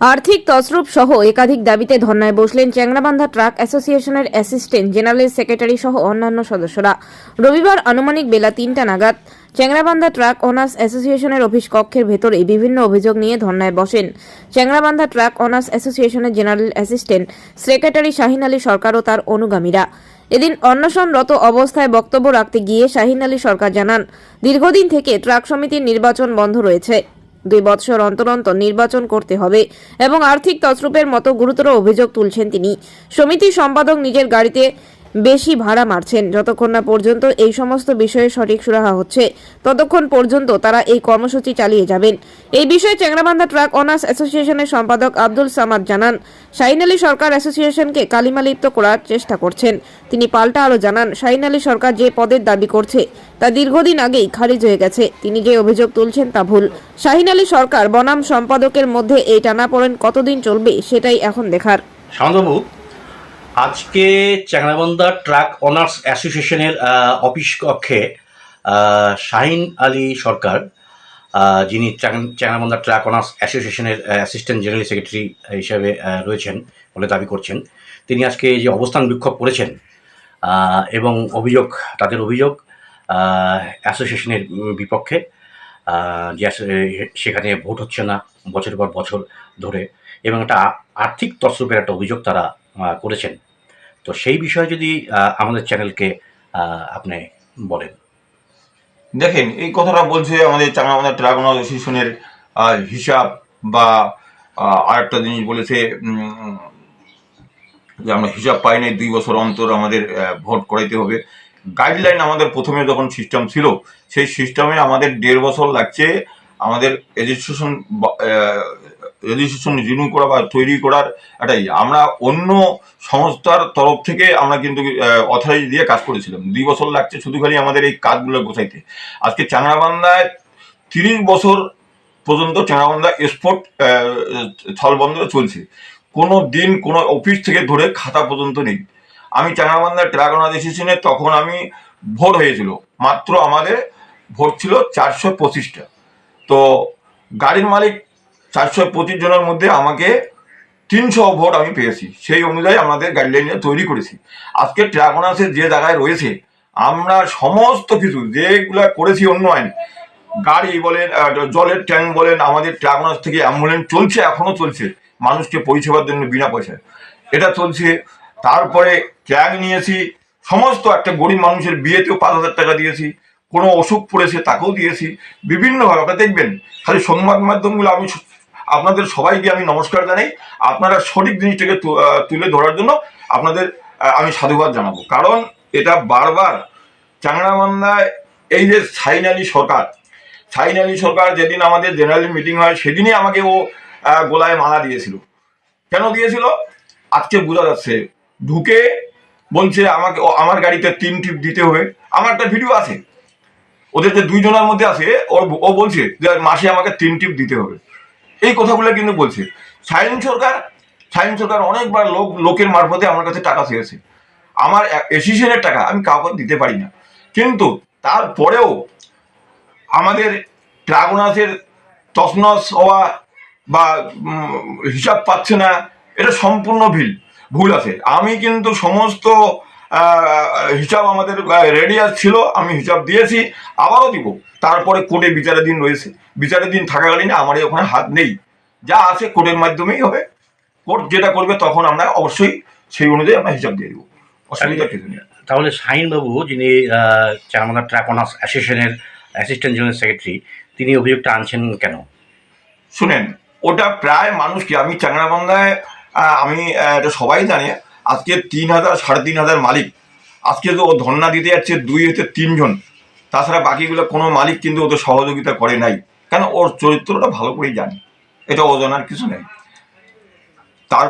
আর্থিক তসরূপ সহ একাধিক দাবিতে ধর্নায় বসলেন চ্যাংরাবান্ধা ট্রাক অ্যাসোসিয়েশনের অ্যাসিস্ট্যান্ট জেনারেল সেক্রেটারি সহ অন্যান্য সদস্যরা। রবিবার আনুমানিক বেলা তিনটা নাগাদ চ্যাংরাবান্ধা ট্রাক অনার্স অ্যাসোসিয়েশনের অফিস কক্ষের ভেতরে বিভিন্ন অভিযোগ নিয়ে ধর্নায় বসেন। চ্যাংরাবান্ধা ট্রাক অনার্স অ্যাসোসিয়েশনের general assistant secretary Shahin Ali Sarkar ও তার অনুগামীরা। এদিন অন্বেষণরত অবস্থায় বক্তব্য রাখতে গিয়ে শাহিন আলী সরকার জানান, দীর্ঘদিন থেকে ট্রাক সমিতির নির্বাচন বন্ধ রয়েছে। দুই বৎসর অন্তর অন্তর নির্বাচন করতে হবে এবং আর্থিক তছরূপের মতো গুরুতর অভিযোগ তুলছেন তিনি। সমিতির সম্পাদক নিজের গাড়িতে বেশি ভাড়া মারছেন। যতক্ষণ না পর্যন্ত এই সমস্ত বিষয়ে সঠিক সুরাহা হচ্ছে, ততক্ষণ পর্যন্ত তারা এই কর্মসূচি চালিয়ে যাবেন। এই বিষয়ে চ্যাংরাবান্ধা ট্রাক অনার্স অ্যাসোসিয়েশনের সম্পাদক আব্দুল সামাদ জানান, শাহিন আলী সরকার অ্যাসোসিয়েশনকে কালিমালিপ্ত করার চেষ্টা করছেন। তিনি পাল্টা আরও জানান, শাহিন আলী সরকার যে পদের দাবি করছে, তা দীর্ঘদিন আগেই খারিজ হয়ে গেছে। তিনি যে অভিযোগ তুলছেন তা ভুল। শাহিন আলী সরকার বনাম সম্পাদকের মধ্যে এই টানাপোড়েন কতদিন চলবে সেটাই এখন দেখার। শান্তবাবু আজকে চ্যাংরাবন্দা ট্রাক অনার্স অ্যাসোসিয়েশনের অফিস কক্ষে শাহিন আলী সরকার যিনি চ্যাং- চ্যাংরাবন্দা ট্রাক অনার্স অ্যাসোসিয়েশনের অ্যাসিস্ট্যান্ট জেনারেল সেক্রেটারি হিসাবে রয়েছেন বলে দাবি করছেন। তিনি আজকে যে অবস্থান বিক্ষোভ করেছেন এবং অভিযোগ, তাদের অভিযোগ অ্যাসোসিয়েশনের বিপক্ষে যে সেখানে ভোট হচ্ছে না বছরের পর বছর ধরে, এবং একটা আর্থিক তসরূপের একটা অভিযোগ তারা করেছেন। তো সেই বিষয়ে যদি আমাদের চ্যানেলকে আপনি বলেন। দেখেন, এই কথাটা বলছে আমাদের চাঙ্গামাদা ট্রাগন অ্যাসোসিয়েশনের হিসাব বা আরেকটা জিনিস বলেছে যে আমরা হিসাব পাই নাই, দুই বছর অন্তর আমাদের ভোট করাইতে হবে। গাইডলাইন আমাদের প্রথমে যখন সিস্টেম ছিল, সেই সিস্টেমে আমাদের দেড় বছর লাগছে আমাদের রেজিস্ট্রেশন রেজিস্ট্রেশন রিনিউ করা বা তৈরি করার এটাই আমরা অন্য সংস্থার তরফ থেকে আমরা কিন্তু অথরাইজ দিয়ে কাজ করেছিলাম। দুই বছর লাগছে শুধু খালি আমাদের এই কাজগুলো গোছাইতে। আজকে চাংরাবান্ধায় তিরিশ বছর পর্যন্ত চাংরাবান্ধা এক্সপোর্ট স্থলবন্দরে চলছে। কোনো দিন কোনো অফিস থেকে ধরে খাতা পর্যন্ত নেই। আমি চাংরাবান্ধা ট্রাগন অ্যাসোসিয়েশনে তখন আমি ভোট হয়েছিল। মাত্র আমাদের ভোট ছিল চারশো পঁচিশটা। তো গাড়ির মালিক চারশো পঁচিশ জনের মধ্যে আমাকে তিনশো ভোট আমি পেয়েছি। সেই অনুযায়ী আমাদের গাইডলাইন তৈরি করেছি। আজকে ট্রাগনাসের যে জায়গায় রয়েছে, আমরা সমস্ত কিছু, যেগুলো করেছি অন্য আইন গাড়ি বলেন জলের ট্যাঙ্ক বলেন, আমাদের ট্রাগনাস থেকে অ্যাম্বুলেন্স চলছে, এখনও চলছে। মানুষকে পরিষেবার জন্য বিনা পয়সায়। এটা চলছে। তারপরে ট্যাঙ্ক নিয়েছি, সমস্ত একটা গরিব মানুষের বিয়েতেও পাঁচ হাজার টাকা দিয়েছি। কোনো অসুখ পড়েছে তাকেও দিয়েছি। বিভিন্নভাবে, আপনারা দেখবেন, খালি সংবাদ মাধ্যমগুলো আমি আপনাদের সবাইকে আমি নমস্কার জানাই। আপনারা সঠিক জিনিসটাকে তুলে ধরার জন্য আপনাদের আমি সাধুবাদ জানাব। কারণ এটা বারবার চাংড়াবান্ধায় এই যে সাইন আলী সরকার, সাইন আলী সরকার যেদিন আমাদের জেনারেল মিটিং হয়, সেদিনই আমাকে ও গোলায় মালা দিয়েছিল। কেন দিয়েছিল? আজকে বোঝা যাচ্ছে। ঢুকে বলছে, আমাকে আমার গাড়িতে তিন টিপ দিতে হবে। আমার একটা ভিডিও আছে। ওদের যে দুইজনের মধ্যে আছে। ও বলছে যে, মাসে আমাকে তিন টিপ দিতে হবে। এই কথাগুলো কিন্তু বলছে। সাইন সরকার সাইন সরকার অনেকবার লোক, লোকের মারফতে আমার কাছে টাকা চেয়েছে। আমার এসিশনের টাকা আমি কাউকে দিতে পারি না। কিন্তু তারপরেও আমাদের ট্রাগনাসের তসনস হওয়া বা হিসাব পাচ্ছে না, এটা সম্পূর্ণ ভিল, ভুল আছে। আমি কিন্তু সমস্ত হিসাব আমাদের রেডি ছিল আমি হিসাব দিয়েছি আবারও দিব। তারপরে কোর্টে বিচারের দিন রয়েছে। বিচারের দিন থাকাকালীন আমার ওখানে হাত নেই। যা আছে কোর্টের মাধ্যমেই হবে। কোর্ট যেটা করবে তখন আমরা অবশ্যই সেই অনুযায়ী আমরা হিসাব দিয়ে দিব। অসুবিধা কিছু নেই। তাহলে শাহিনবাবু যিনি চ্যাংরাবন্দা ট্রাক অনার্স অ্যাসোসিয়েশনের অ্যাসিস্ট্যান্ট জেনারেল সেক্রেটারি তিনি অভিযোগটা আনছেন কেন? শুনেন ওটা প্রায় মানুষকে আমি চাংরাবান্ধায় আমি এটা সবাই জানে আজকে তিন হাজার, সাড়ে তিন হাজার মালিক। আজকে তো ও ধর্ণা দিতে যাচ্ছে দুই হতে তিনজন। তাছাড়া বাকিগুলো কোনো মালিক কিন্তু ওদের সহযোগিতা করে নাই। কেন? ওর চরিত্রটা ভালো করেই জানে। এটা অজানার কিছু নেই।